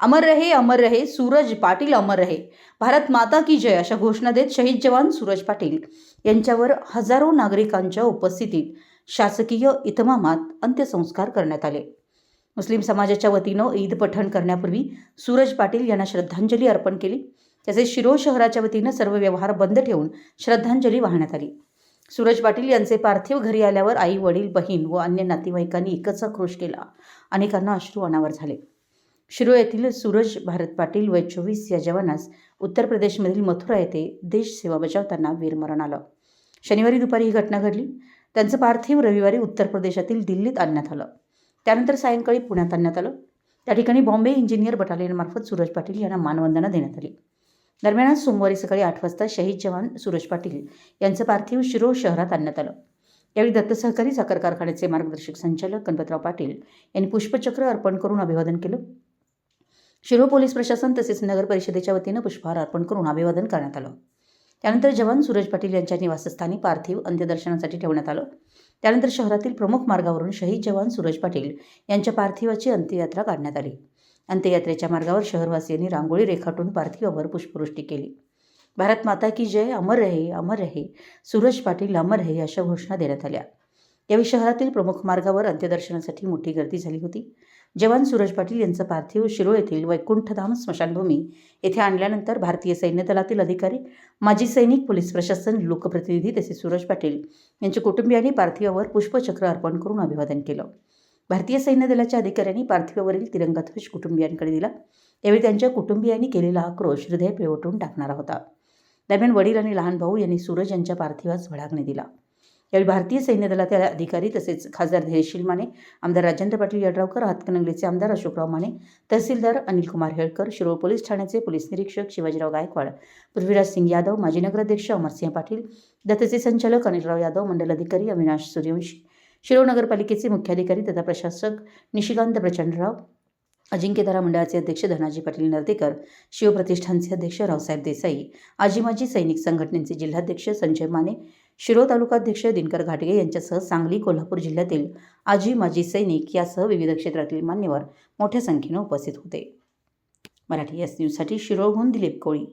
अमर रहे अमर रहे सूरज पाटील अमर रहे. भारत माता की जय अशा घोषणा देत शहीद जवान सूरज पाटील यांच्यावर हजारो नागरिकांच्या उपस्थितीत शासकीय इतमामात अंत्यसंस्कार करण्यात आले. मुस्लिम समाजाच्या वतीनं ईद पठण करण्यापूर्वी सूरज पाटील यांना श्रद्धांजली अर्पण केली. तसेच शिरोळ शहराच्या वतीनं सर्व व्यवहार बंद ठेवून श्रद्धांजली वाहण्यात आली. सूरज पाटील यांचे पार्थिव घरी आल्यावर आई वडील बहीण व अन्य नातेवाईकांनी एकच आक्रोश केला. अनेकांना अश्रू अनावर झाले. शिरो येथील सूरज भारत पाटील वय चोवीस या जवानास उत्तर प्रदेशमधील मथुरा येथे देश सेवा बजावताना वीरमरण आलं. शनिवारी दुपारी ही घटना घडली. त्यांचं पार्थिव रविवारी उत्तर प्रदेशातील दिल्लीत आणण्यात आलं. त्यानंतर सायंकाळी पुण्यात आणण्यात आलं. त्या ठिकाणी बॉम्बे इंजिनियर बटालियनमार्फत सूरज पाटील यांना मानवंदना देण्यात आली. दरम्यान आज सोमवारी सकाळी आठ वाजता शहीद जवान सूरज पाटील यांचं पार्थिव शिरो शहरात आणण्यात आलं. यावेळी दत्त सहकारी साखर कारखान्याचे मार्गदर्शक संचालक गणपतराव पाटील यांनी पुष्पचक्र अर्पण करून अभिवादन केलं. शिरो पोलीस प्रशासन तसेच नगर परिषदेच्या वतीनं पुष्पहार अर्पण करून अभिवादन करण्यात आलं. त्यानंतर जवान सूरज पाटील यांच्या निवासस्थानी पार्थिव अंत्यदर्शनासाठी ठेवण्यात आलं. त्यानंतर शहरातील प्रमुख मार्गावरून शहीद जवान सूरज पाटील यांच्या पार्थिवाची अंत्ययात्रा काढण्यात आली. अंत्ययात्रेच्या मार्गावर शहरवासियांनी रांगोळी रेखाटून पार्थिवावर पुष्पवृष्टी केली. भारत माता की जय अमर रहे अमर रहे सूरज पाटील अमर रहे अशा घोषणा देण्यात आल्या. यावेळी शहरातील प्रमुख मार्गावर अंत्यदर्शनासाठी मोठी गर्दी झाली होती. जवान सूरज पाटील यांचं पार्थिव शिरोळ येथील वैकुंठधाम स्मशानभूमी येथे आणल्यानंतर भारतीय सैन्य दलातील अधिकारी माजी सैनिक पोलीस प्रशासन लोकप्रतिनिधी तसेच सूरज पाटील यांच्या कुटुंबियांनी पार्थिवावर पुष्पचक्र अर्पण करून अभिवादन केलं. भारतीय सैन्य दलाच्या अधिकाऱ्यांनी पार्थिवावरील तिरंगा ध्वज कुटुंबियांकडे दिला. यावेळी त्यांच्या कुटुंबियांनी केलेला आक्रोश हृदय पिळवटून टाकणारा होता. दरम्यान वडील आणि लहान भाऊ यांनी सूरज यांच्या पार्थिवास भडाकणे दिला. यावेळी भारतीय सैन्य दलाचे अधिकारी तसेच खासदार धैर्यशील माने आमदार राजेंद्र पाटील यड्रावकर हातकणंगलेचे आमदार अशोकराव माने तहसीलदार अनिलकुमार हेळकर शिरोळ पोलीस ठाण्याचे पोलीस निरीक्षक शिवाजीराव गायकवाड पृथ्वीराज सिंग यादव माजी नगराध्यक्ष अमरसिंह पाटील दत्तचे संचालक अनिलराव यादव मंडल अधिकारी अविनाश सूर्यवंशी शिरोळ नगरपालिकेचे मुख्याधिकारी तथा प्रशासक निशिकांत प्रचंडराव अजिंक्यतारा मंडळाचे अध्यक्ष धनाजी पाटील नर्देकर शिवप्रतिष्ठानचे अध्यक्ष रावसाहेब देसाई आजी माजी सैनिक संघटनेचे जिल्हाध्यक्ष संजय माने शिरोळ तालुकाध्यक्ष दिनकर घाटगे यांच्यासह सांगली कोल्हापूर जिल्ह्यातील आजी माजी सैनिक यासह विविध क्षेत्रातील मान्यवर मोठ्या संख्येनं उपस्थित होते. मराठी एस न्यूजसाठी शिरोळहून दिलीप कोळी.